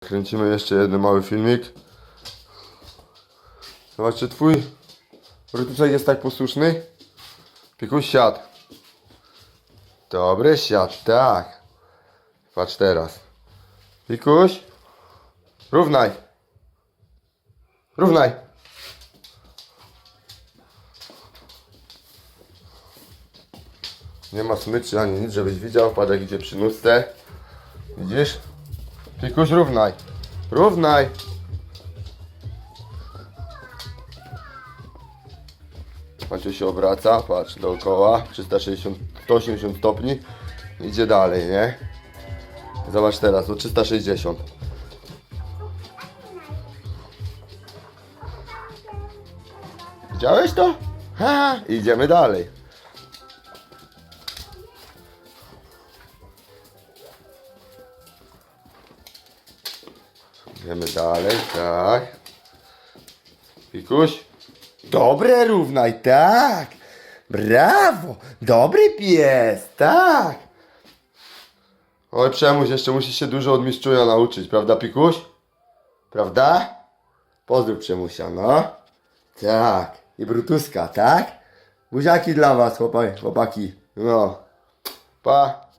Kręcimy jeszcze jeden mały filmik. Zobaczcie, twój Brutusek jest tak posłuszny. Pikuś siad. Dobry siad, tak. Patrz teraz. Pikuś. Równaj. Równaj. Nie ma smyczy ani nic, żebyś widział. Patrz jak idzie przy nóżce. Widzisz? Pikuś, równaj. Równaj. Maciu się obraca, patrz, dookoła, 360, 180 stopni. Idzie dalej, nie? Zobacz teraz, no 360. Widziałeś to? Ha, idziemy dalej. Idziemy dalej, tak. Pikuś. Dobre równaj, tak. Brawo. Dobry pies, tak. Oj, Przemuś, jeszcze musisz się dużo od mistrzuja nauczyć, prawda, Pikuś? Prawda? Pozdrów Przemusia, no. Tak. I Brutuska, tak? Buziaki dla was, chłopaki. chłopaki. No. Pa.